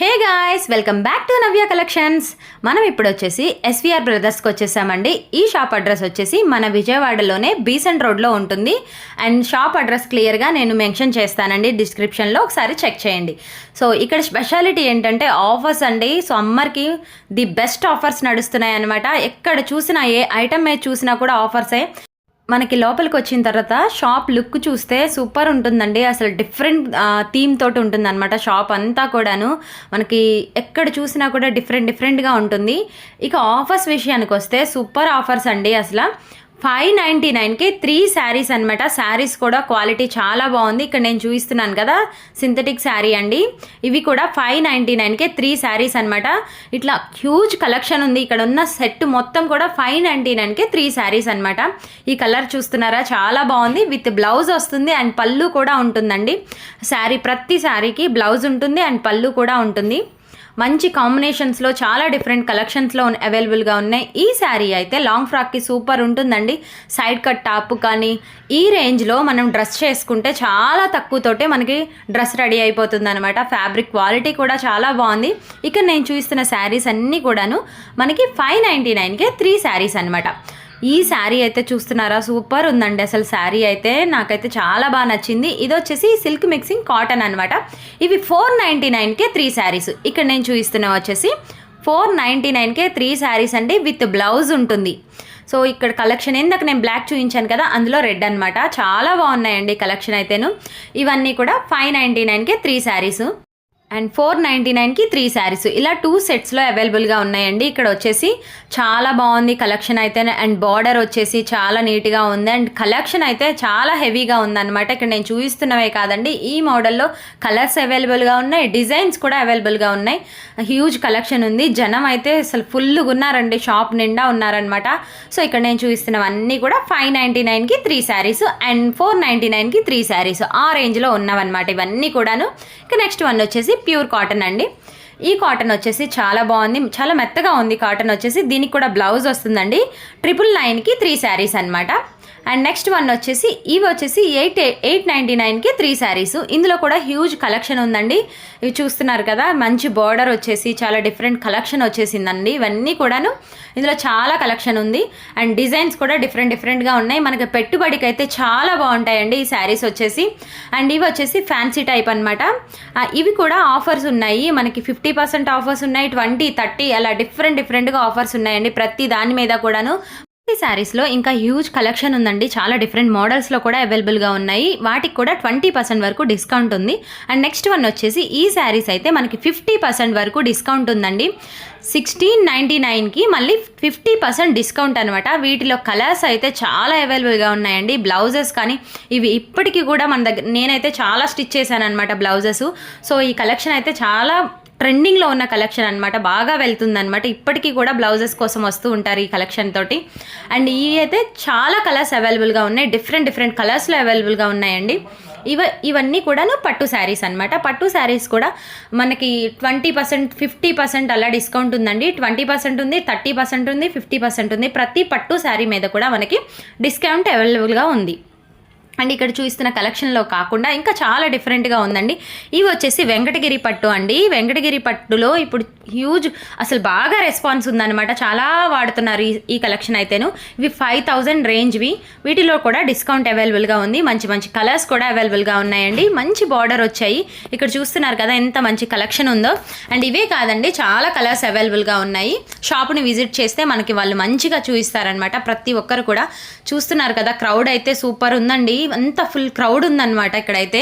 Hey guys welcome back to Navya collections. మనం ఇప్పుడు వచ్చేసి ఎస్విఆర్ బ్రదర్స్కి వచ్చేసామండి. ఈ షాప్ అడ్రస్ వచ్చేసి మన విజయవాడలోనే బీసెంట్ రోడ్లో ఉంటుంది. అండ్ షాప్ అడ్రస్ క్లియర్గా నేను మెన్షన్ చేస్తానండి. డిస్క్రిప్షన్లో ఒకసారి చెక్ చేయండి. సో ఇక్కడ స్పెషాలిటీ ఏంటంటే ఆఫర్స్ అండి. సమ్మర్కి ది బెస్ట్ ఆఫర్స్ నడుస్తున్నాయి అనమాట ఎక్కడ చూసినా ఏ ఐటమ్ మీద చూసినా కూడా ఆఫర్సే. మనకి లోపలికి వచ్చిన తర్వాత షాప్ లుక్ చూస్తే సూపర్ ఉంటుందండి. అసలు డిఫరెంట్ థీమ్ తోటి ఉంటుంది అనమాట షాప్ అంతా కూడాను. మనకి ఎక్కడ చూసినా కూడా డిఫరెంట్ డిఫరెంట్గా ఉంటుంది. ఇక ఆఫర్స్ విషయానికి వస్తే సూపర్ ఆఫర్స్ అండి అసలు. ఫైవ్ నైంటీ నైన్కి త్రీ శారీస్ అనమాట శారీస్ కూడా క్వాలిటీ చాలా బాగుంది. ఇక్కడ నేను చూపిస్తున్నాను కదా సింథటిక్ శారీ అండి. ఇవి కూడా ఫైవ్ నైంటీ నైన్కి త్రీ శారీస్ అనమాట ఇట్లా హ్యూజ్ కలెక్షన్ ఉంది. ఇక్కడ ఉన్న సెట్ మొత్తం కూడా ఫైవ్ నైంటీ నైన్కి త్రీ శారీస్ అనమాట ఈ కలర్ చూస్తున్నారా? చాలా బాగుంది. విత్ బ్లౌజ్ వస్తుంది అండ్ పళ్ళు కూడా ఉంటుందండి. శారీ ప్రతి శారీకి బ్లౌజ్ ఉంటుంది అండ్ పళ్ళు కూడా ఉంటుంది. మంచి కాంబినేషన్స్లో చాలా డిఫరెంట్ కలెక్షన్స్లో అవైలబుల్గా ఉన్నాయి. ఈ శారీ అయితే లాంగ్ ఫ్రాక్కి సూపర్ ఉంటుందండి. సైడ్ కట్ టాప్ కానీ ఈ రేంజ్లో మనం డ్రెస్ చేసుకుంటే చాలా తక్కువతోటే మనకి డ్రెస్ రెడీ అయిపోతుంది అనమాట ఫ్యాబ్రిక్ క్వాలిటీ కూడా చాలా బాగుంది. ఇక నేను చూస్తున్న శారీస్ అన్నీ కూడాను మనకి ఫైవ్ నైంటీ నైన్కే త్రీ శారీస్ అనమాట ఈ శారీ అయితే చూస్తున్నారా? సూపర్ ఉందండి అసలు శారీ అయితే. నాకైతే చాలా బాగా నచ్చింది. ఇది వచ్చేసి సిల్క్ మిక్సింగ్ కాటన్ అనమాట ఇవి ఫోర్ నైంటీ నైన్కే త్రీ శారీస్. ఇక్కడ నేను చూపిస్తున్నా వచ్చేసి ఫోర్ నైంటీ నైన్కే త్రీ శారీస్ అండి విత్ బ్లౌజ్ ఉంటుంది. సో ఇక్కడ కలెక్షన్ ఇందాక నేను బ్లాక్ చూపించాను కదా అందులో రెడ్ అనమాట చాలా బాగున్నాయండి కలెక్షన్ అయితేను. ఇవన్నీ కూడా five ninety నైన్కే three saris. And four ninety నైన్కి త్రీ శారీస్. ఇలా టూ సెట్స్లో అవైలబుల్గా ఉన్నాయండి. ఇక్కడ వచ్చేసి చాలా బాగుంది కలెక్షన్ అయితే అండ్ బార్డర్ వచ్చేసి చాలా నీట్గా ఉంది. అండ్ కలెక్షన్ అయితే చాలా హెవీగా ఉందన్నమాట. ఇక్కడ నేను చూపిస్తున్నవే కాదండి. ఈ మోడల్లో కలర్స్ అవైలబుల్గా ఉన్నాయి డిజైన్స్ కూడా అవైలబుల్గా ఉన్నాయి. హ్యూజ్ కలెక్షన్ ఉంది. జనం అయితే అసలు ఫుల్గా ఉన్నారండి. షాప్ నిండా ఉన్నారనమాట సో ఇక్కడ నేను చూపిస్తున్నవన్నీ కూడా ఫైవ్ నైంటీ నైన్కి three saris and four ninety నైన్కి త్రీ శారీస్ ఆ రేంజ్లో ఉన్నవన్నమాట ఇవన్నీ కూడాను. ఇక నెక్స్ట్ వన్ వచ్చేసి ప్యూర్ కాటన్ అండి. ఈ కాటన్ వచ్చేసి చాలా బాగుంది. చాలా మెత్తగా ఉంది కాటన్ వచ్చేసి. దీనికి కూడా బ్లౌజ్ వస్తుందండి. ట్రిపుల్ నైన్కి త్రీ శారీస్ అనమాట అండ్ నెక్స్ట్ వన్ వచ్చేసి ఇవి వచ్చేసి ఎయిట్ ఎయిట్ నైంటీ నైన్కి త్రీ శారీస్. ఇందులో కూడా హ్యూజ్ కలెక్షన్ ఉందండి. ఇవి చూస్తున్నారు కదా మంచి బార్డర్ వచ్చేసి చాలా డిఫరెంట్ కలెక్షన్ వచ్చేసిందండి. ఇవన్నీ కూడాను ఇందులో చాలా కలెక్షన్ ఉంది. అండ్ డిజైన్స్ కూడా డిఫరెంట్ డిఫరెంట్గా ఉన్నాయి. మనకి పెట్టుబడికి అయితే చాలా బాగుంటాయండి ఈ శారీస్ వచ్చేసి. అండ్ ఇవి వచ్చేసి ఫ్యాన్సీ టైప్ అనమాట ఇవి కూడా ఆఫర్స్ ఉన్నాయి. మనకి ఫిఫ్టీ పర్సెంట్ ఆఫర్స్ ఉన్నాయి ట్వంటీ థర్టీ అలా డిఫరెంట్ డిఫరెంట్గా ఆఫర్స్ ఉన్నాయండి. ప్రతి దాని మీద కూడాను ఈ శారీస్లో ఇంకా హ్యూజ్ కలెక్షన్ ఉందండి. చాలా డిఫరెంట్ మోడల్స్లో కూడా అవైలబుల్గా ఉన్నాయి. వాటికి కూడా ట్వంటీ పర్సెంట్ వరకు డిస్కౌంట్ ఉంది. అండ్ నెక్స్ట్ వన్ వచ్చేసి ఈ శారీస్ అయితే మనకి ఫిఫ్టీ పర్సెంట్ వరకు డిస్కౌంట్ ఉందండి. సిక్స్టీన్ నైంటీ నైన్కి మళ్ళీ ఫిఫ్టీ పర్సెంట్ డిస్కౌంట్ అనమాట వీటిలో కలర్స్ అయితే చాలా అవైలబుల్గా ఉన్నాయండి. బ్లౌజెస్ కానీ ఇవి ఇప్పటికీ కూడా మన దగ్గర నేనైతే చాలా స్టిచ్ చేశాను అనమాట బ్లౌజెస్ సో ఈ కలెక్షన్ అయితే చాలా ట్రెండింగ్లో ఉన్న కలెక్షన్ అనమాట బాగా వెళ్తుంది అనమాట ఇప్పటికీ కూడా బ్లౌజెస్ కోసం వస్తూ ఉంటారు ఈ కలెక్షన్ తోటి. అండ్ ఈ అయితే చాలా కలర్స్ అవైలబుల్గా ఉన్నాయి. డిఫరెంట్ డిఫరెంట్ కలర్స్లో అవైలబుల్గా ఉన్నాయండి. ఇవ ఇవన్నీ కూడాను పట్టు శారీస్ అనమాట పట్టు శారీస్ కూడా మనకి ట్వంటీ పర్సెంట్ ఫిఫ్టీ పర్సెంట్ అలా డిస్కౌంట్ ఉందండి. ట్వంటీ పర్సెంట్ ఉంది థర్టీ పర్సెంట్ ఉంది ఫిఫ్టీ పర్సెంట్ ఉంది. ప్రతి పట్టు శారీ మీద కూడా మనకి డిస్కౌంట్ అవైలబుల్గా ఉంది. అండ్ ఇక్కడ చూస్తున్న కలెక్షన్లో కాకుండా ఇంకా చాలా డిఫరెంట్గా ఉందండి. ఇవి వచ్చేసి వెంకటగిరి పట్టు అండి. వెంకటగిరి పట్టులో ఇప్పుడు హ్యూజ్ అసలు బాగా రెస్పాన్స్ ఉందన్నమాట. చాలా వాడుతున్నారు ఈ ఈ కలెక్షన్ అయితేను. ఇవి ఫైవ్ థౌజండ్ రేంజ్వి వీటిలో కూడా డిస్కౌంట్ అవైలబుల్గా ఉంది. మంచి మంచి కలర్స్ కూడా అవైలబుల్గా ఉన్నాయండి. మంచి బార్డర్ వచ్చాయి. ఇక్కడ చూస్తున్నారు కదా ఎంత మంచి కలెక్షన్ ఉందో. అండ్ ఇవే కాదండి చాలా కలర్స్ అవైలబుల్గా ఉన్నాయి. షాప్ని విజిట్ చేస్తే మనకి వాళ్ళు మంచిగా చూపిస్తారనమాట ప్రతి ఒక్కరు కూడా. చూస్తున్నారు కదా క్రౌడ్ అయితే సూపర్ ఉందండి. అంతా ఫుల్ క్రౌడ్ ఉందన్నమాట ఇక్కడైతే.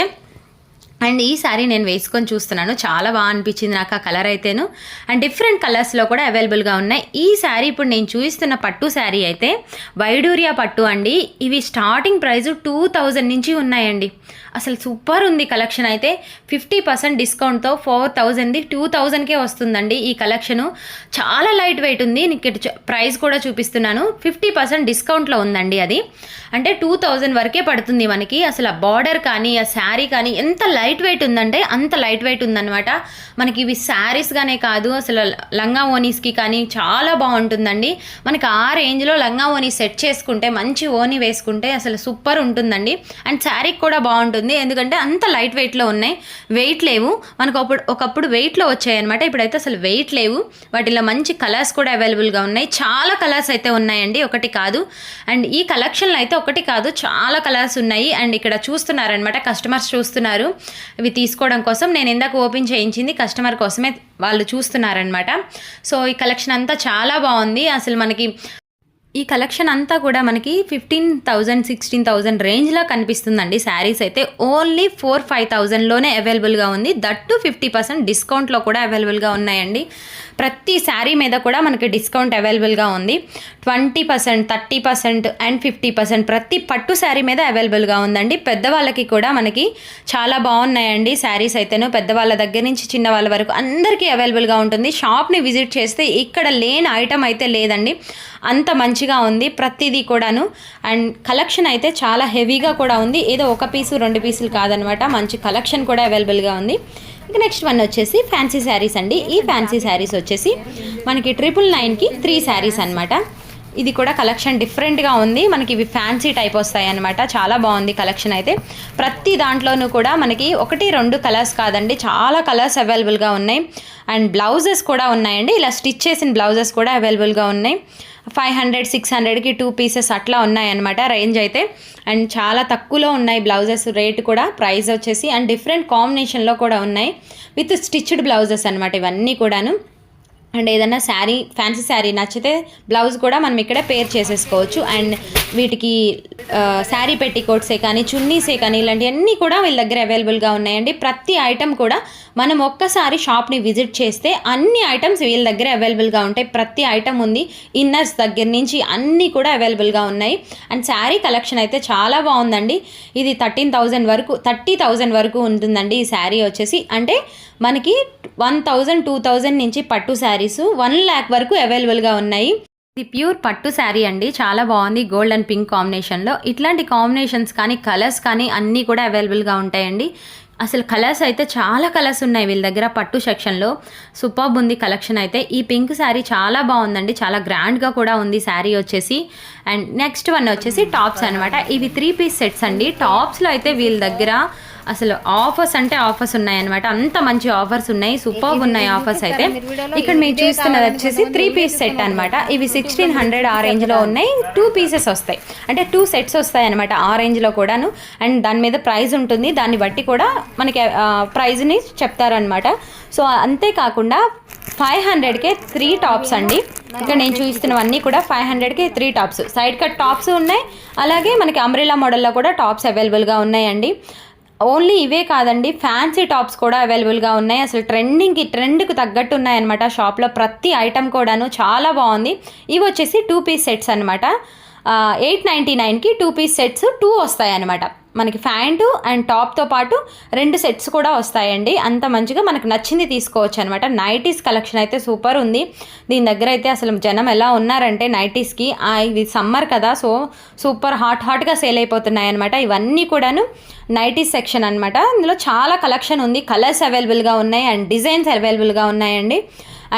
అండ్ ఈ శారీ నేను వేసుకొని చూస్తున్నాను. చాలా బాగా అనిపించింది నాకు ఆ కలర్ అయితేను. అండ్ డిఫరెంట్ కలర్స్లో కూడా అవైలబుల్గా ఉన్నాయి. ఈ శారీ ఇప్పుడు నేను చూపిస్తున్న పట్టు శారీ అయితే వైడూరియా పట్టు అండి. ఇవి స్టార్టింగ్ ప్రైస్ టూ థౌజండ్ నుంచి ఉన్నాయండి. అసలు సూపర్ ఉంది కలెక్షన్ అయితే. ఫిఫ్టీ పర్సెంట్ డిస్కౌంట్తో ఫోర్ థౌజండ్ది టూ థౌజండ్కే వస్తుందండి ఈ కలెక్షను. చాలా లైట్ వెయిట్ ఉంది. నీకు ప్రైస్ కూడా చూపిస్తున్నాను. ఫిఫ్టీ పర్సెంట్ డిస్కౌంట్లో ఉందండి అది. అంటే టూ థౌజండ్ వరకే పడుతుంది మనకి. అసలు ఆ బార్డర్ కానీ ఆ శారీ కానీ ఎంత లైట్ లైట్ వెయిట్ ఉందంటే అంత లైట్ వెయిట్ ఉందన్నమాట. మనకి ఇవి శారీస్గానే కాదు అసలు లంగా ఓనీస్కి కానీ చాలా బాగుంటుందండి. మనకి ఆ రేంజ్లో లంగా ఓనీ సెట్ చేసుకుంటే మంచి ఓనీ వేసుకుంటే అసలు సూపర్ ఉంటుందండి. అండ్ శారీకి కూడా బాగుంటుంది ఎందుకంటే అంత లైట్ వెయిట్లో ఉన్నాయి. వెయిట్ లేవు. మనకు అప్పుడు ఒకప్పుడు వెయిట్లో వచ్చాయి అనమాట ఇప్పుడైతే అసలు వెయిట్ లేవు. వాటిలో మంచి కలర్స్ కూడా అవైలబుల్గా ఉన్నాయి. చాలా కలర్స్ అయితే ఉన్నాయండి ఒకటి కాదు. అండ్ ఈ కలెక్షన్లో అయితే ఒకటి కాదు చాలా కలర్స్ ఉన్నాయి. అండ్ ఇక్కడ చూస్తున్నారనమాట కస్టమర్స్ చూస్తున్నారు. ఇవి తీసుకోవడం కోసం నేను ఇందాక ఓపెన్ చేయించింది కస్టమర్ కోసమే వాళ్ళు చూస్తున్నారనమాట సో ఈ కలెక్షన్ అంతా చాలా బాగుంది. అసలు మనకి ఈ కలెక్షన్ అంతా కూడా మనకి ఫిఫ్టీన్ థౌజండ్ సిక్స్టీన్ థౌజండ్ రేంజ్లో కనిపిస్తుందండి. శారీస్ అయితే ఓన్లీ ఫోర్ ఫైవ్ థౌజండ్లోనే అవైలబుల్గా ఉంది. దట్ టు ఫిఫ్టీ పర్సెంట్ డిస్కౌంట్లో కూడా అవైలబుల్గా ఉన్నాయండి. ప్రతి శారీ మీద కూడా మనకి డిస్కౌంట్ అవైలబుల్గా ఉంది. Twenty percent thirty percent and fifty percent ప్రతి పట్టు శారీ మీద అవైలబుల్గా ఉందండి. పెద్దవాళ్ళకి కూడా మనకి చాలా బాగున్నాయండి శారీస్ అయితేను. పెద్దవాళ్ళ దగ్గర నుంచి చిన్న వాళ్ళ వరకు అందరికీ అవైలబుల్గా ఉంటుంది. షాప్ని విజిట్ చేస్తే ఇక్కడ లేని ఐటమ్ అయితే లేదండి. అంత మంచిగా ఉంది ప్రతిదీ కూడాను. అండ్ కలెక్షన్ అయితే చాలా హెవీగా కూడా ఉంది. ఏదో ఒక పీసు రెండు పీసులు కాదనమాట. మంచి కలెక్షన్ కూడా అవైలబుల్గా ఉంది. ఇక నెక్స్ట్ వన్ వచ్చేసి ఫ్యాన్సీ శారీస్ అండి. ఈ ఫ్యాన్సీ శారీస్ వచ్చేసి మనకి ట్రిపుల్ నైన్కి త్రీ శారీస్ అనమాట ఇది కూడా కలెక్షన్ డిఫరెంట్గా ఉంది. మనకి ఇవి ఫ్యాన్సీ టైప్ వస్తాయి అనమాట చాలా బాగుంది కలెక్షన్ అయితే. ప్రతి దాంట్లోనూ కూడా మనకి ఒకటి రెండు కలర్స్ కాదండి. చాలా కలర్స్ అవైలబుల్గా ఉన్నాయి. అండ్ బ్లౌజెస్ కూడా ఉన్నాయండి. ఇలా స్టిచ్ చేసిన బ్లౌజెస్ కూడా అవైలబుల్గా ఉన్నాయి. ఫైవ్ హండ్రెడ్ సిక్స్ హండ్రెడ్కి టూ పీసెస్ అట్లా ఉన్నాయన్నమాట రేంజ్ అయితే. అండ్ చాలా తక్కువలో ఉన్నాయి బ్లౌజెస్ రేట్ కూడా. ప్రైస్ వచ్చేసి అండ్ డిఫరెంట్ కాంబినేషన్లో కూడా ఉన్నాయి. విత్ స్టిచ్డ్ బ్లౌజెస్ అనమాట ఇవన్నీ కూడాను. అండ్ ఏదైనా శారీ ఫ్యాన్సీ శారీ నచ్చితే బ్లౌజ్ కూడా మనం ఇక్కడే పేర్ చేసేసుకోవచ్చు. అండ్ వీటికి శారీ పెట్టికోట్సే కానీ చున్నీసే కానీ ఇలాంటివన్నీ కూడా వీళ్ళ దగ్గర అవైలబుల్గా ఉన్నాయండి. ప్రతి ఐటమ్ కూడా మనం ఒక్కసారి షాప్ని విజిట్ చేస్తే అన్ని ఐటమ్స్ వీళ్ళ దగ్గర అవైలబుల్గా ఉంటాయి. ప్రతి ఐటమ్ ఉంది. ఇన్నర్స్ దగ్గర నుంచి అన్నీ కూడా అవైలబుల్గా ఉన్నాయి. అండ్ శారీ కలెక్షన్ అయితే చాలా బాగుందండి. ఇది థర్టీన్ థౌజండ్ వరకు థర్టీ థౌజండ్ వరకు ఉంటుందండి ఈ శారీ వచ్చేసి. అంటే మనకి వన్ థౌజండ్ టూ థౌజండ్ నుంచి పట్టు శారీస్ వన్ ల్యాక్ వరకు అవైలబుల్గా ఉన్నాయి. ఇది ప్యూర్ పట్టు శారీ అండి. చాలా బాగుంది. గోల్డ్ అండ్ పింక్ కాంబినేషన్లో. ఇట్లాంటి కాంబినేషన్స్ కానీ కలర్స్ కానీ అన్నీ కూడా అవైలబుల్గా ఉంటాయండి. అసలు కలర్స్ అయితే చాలా కలర్స్ ఉన్నాయి వీళ్ళ దగ్గర పట్టు సెక్షన్లో. సూపర్బ్ ఉంది కలెక్షన్ అయితే. ఈ పింక్ శారీ చాలా బాగుందండి. చాలా గ్రాండ్గా కూడా ఉంది శారీ వచ్చేసి. అండ్ నెక్స్ట్ వన్ వచ్చేసి టాప్స్ అనమాట ఇవి త్రీ పీస్ సెట్స్ అండి. టాప్స్లో అయితే వీళ్ళ దగ్గర అసలు ఆఫర్స్ అంటే ఆఫర్స్ ఉన్నాయన్నమాట. అంత మంచి ఆఫర్స్ ఉన్నాయి. సూపర్ ఉన్నాయి ఆఫర్స్ అయితే. ఇక్కడ మీరు చూస్తున్నది వచ్చేసి త్రీ పీస్ సెట్ అనమాట ఇవి సిక్స్టీన్ హండ్రెడ్ ఆ రేంజ్లో ఉన్నాయి. టూ పీసెస్ వస్తాయి. అంటే టూ సెట్స్ వస్తాయి అనమాట ఆ రేంజ్లో కూడాను. అండ్ దాని మీద ప్రైస్ ఉంటుంది. దాన్ని బట్టి కూడా మనకి ప్రైజ్ని చెప్తారనమాట సో అంతేకాకుండా ఫైవ్ హండ్రెడ్కే త్రీ టాప్స్ అండి. ఇక్కడ నేను చూపిస్తున్నవన్నీ కూడా ఫైవ్ హండ్రెడ్కి three tops side cut tops ఉన్నాయి. అలాగే మనకి అంబ్రెలా మోడల్లో కూడా టాప్స్ అవైలబుల్గా ఉన్నాయండి. ఓన్లీ ఇవే కాదండి ఫ్యాన్సీ టాప్స్ కూడా అవైలబుల్గా ఉన్నాయి. అసలు ట్రెండింగ్కి ట్రెండ్కి తగ్గట్టు ఉన్నాయన్నమాట షాప్లో ప్రతి ఐటమ్ కూడాను చాలా బాగుంది. ఇవి వచ్చేసి టూ పీస్ సెట్స్ అనమాట ఎయిట్ నైంటీ నైన్కి టూ పీస్ సెట్స్ టూ వస్తాయి అనమాట మనకి ప్యాంటు అండ్ టాప్తో పాటు రెండు సెట్స్ కూడా వస్తాయండి. అంత మంచిగా మనకు నచ్చింది తీసుకోవచ్చు అనమాట నైటీస్ కలెక్షన్ అయితే సూపర్ ఉంది. దీని దగ్గర అయితే అసలు జనం ఎలా ఉన్నారంటే నైటీస్కి ఇది సమ్మర్ కదా సో సూపర్ హాట్ హాట్గా సేల్ అయిపోతున్నాయి అనమాట ఇవన్నీ కూడాను నైటీస్ సెక్షన్ అనమాట ఇందులో చాలా కలెక్షన్ ఉంది. కలర్స్ అవైలబుల్గా ఉన్నాయి అండ్ డిజైన్స్ అవైలబుల్గా ఉన్నాయండి.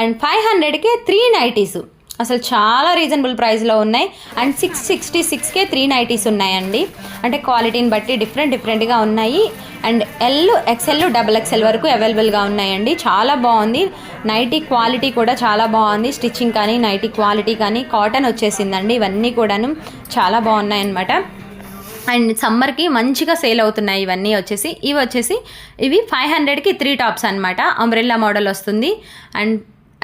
అండ్ ఫైవ్ హండ్రెడ్కి త్రీ నైటీస్. అసలు చాలా రీజనబుల్ ప్రైస్లో ఉన్నాయి. అండ్ సిక్స్ సిక్స్టీ సిక్స్కే త్రీ నైటీస్ ఉన్నాయండి. అంటే క్వాలిటీని బట్టి డిఫరెంట్ డిఫరెంట్గా ఉన్నాయి. And L XL double XL వరకు అవైలబుల్గా ఉన్నాయండి. చాలా బాగుంది. నైటీ క్వాలిటీ కూడా చాలా బాగుంది. స్టిచ్చింగ్ కానీ నైటీ క్వాలిటీ కానీ కాటన్ వచ్చేసిందండి. ఇవన్నీ కూడాను చాలా బాగున్నాయి అనమాట అండ్ సమ్మర్కి మంచిగా సేల్ అవుతున్నాయి ఇవన్నీ వచ్చేసి. ఇవి వచ్చేసి ఇవి ఫైవ్ హండ్రెడ్కి త్రీ టాప్స్ అనమాట అంబ్రెల్లా మోడల్ వస్తుంది. అండ్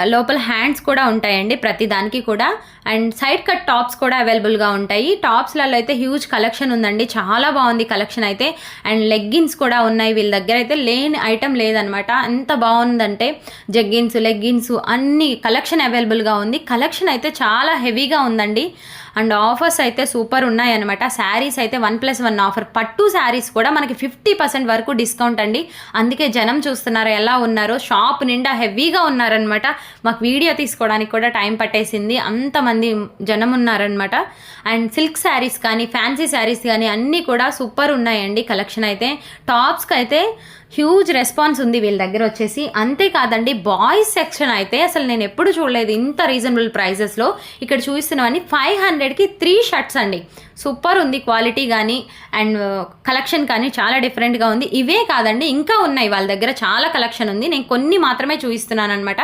లోపల హ్యాండ్స్ కూడా ఉంటాయండి ప్రతి దానికి కూడా. అండ్ సైడ్ కట్ టాప్స్ కూడా అవైలబుల్గా ఉంటాయి. టాప్స్లలో అయితే హ్యూజ్ కలెక్షన్ ఉందండి. చాలా బాగుంది కలెక్షన్ అయితే. అండ్ లెగ్గిన్స్ కూడా ఉన్నాయి వీళ్ళ దగ్గర అయితే. లేని ఐటమ్ లేదనమాట. ఎంత బాగుందంటే జగ్గిన్స్ లెగ్గిన్స్ అన్ని కలెక్షన్ అవైలబుల్గా ఉంది. కలెక్షన్ అయితే చాలా హెవీగా ఉందండి. అండ్ ఆఫర్స్ అయితే సూపర్ ఉన్నాయన్నమాట. శారీస్ అయితే వన్ ప్లస్ వన్ ఆఫర్. పట్టు శారీస్ కూడా మనకి ఫిఫ్టీ పర్సెంట్ వరకు డిస్కౌంట్ అండి. అందుకే జనం చూస్తున్నారు ఎలా ఉన్నారో. షాప్ నిండా హెవీగా ఉన్నారనమాట మాకు వీడియో తీసుకోవడానికి కూడా టైం పట్టేసింది. అంతమంది జనం ఉన్నారనమాట అండ్ సిల్క్ శారీస్ కానీ ఫ్యాన్సీ శారీస్ కానీ అన్నీ కూడా సూపర్ ఉన్నాయండి కలెక్షన్ అయితే. టాప్స్కి అయితే హ్యూజ్ రెస్పాన్స్ ఉంది వీళ్ళ దగ్గర వచ్చేసి. అంతేకాదండి బాయ్స్ సెక్షన్ అయితే అసలు నేను ఎప్పుడు చూడలేదు ఇంత రీజనబుల్ ప్రైజెస్లో. ఇక్కడ చూపిస్తున్నవన్నీ ఫైవ్ హండ్రెడ్ హండ్రెడ్కి త్రీ షర్ట్స్ అండి. సూపర్ ఉంది క్వాలిటీ కానీ అండ్ కలెక్షన్ కానీ చాలా డిఫరెంట్గా ఉంది. ఇవే కాదండి ఇంకా ఉన్నాయి. వాళ్ళ దగ్గర చాలా కలెక్షన్ ఉంది. నేను కొన్ని మాత్రమే చూపిస్తున్నాను అనమాట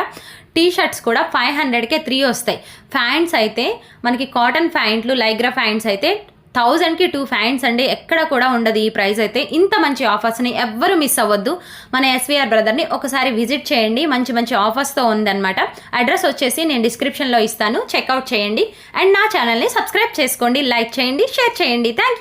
టీ షర్ట్స్ కూడా ఫైవ్ హండ్రెడ్కే త్రీ వస్తాయి. ఫ్యాంట్స్ అయితే మనకి కాటన్ ఫ్యాంట్లు లైగ్రా ఫ్యాంట్స్ అయితే థౌజండ్కి టూ ఫ్యాన్స్ అండి. ఎక్కడ కూడా ఉండదు ఈ ప్రైస్ అయితే. ఇంత మంచి ఆఫర్స్ని ఎవ్వరు మిస్ అవ్వద్దు. మన ఎస్వీఆర్ బ్రదర్ని ఒకసారి విజిట్ చేయండి. మంచి మంచి ఆఫర్స్తో ఉందన్నమాట. అడ్రస్ వచ్చేసి నేను డిస్క్రిప్షన్లో ఇస్తాను. చెక్అవుట్ చేయండి. అండ్ నా ఛానల్ని సబ్స్క్రైబ్ చేసుకోండి. లైక్ చేయండి. షేర్ చేయండి. Thank you.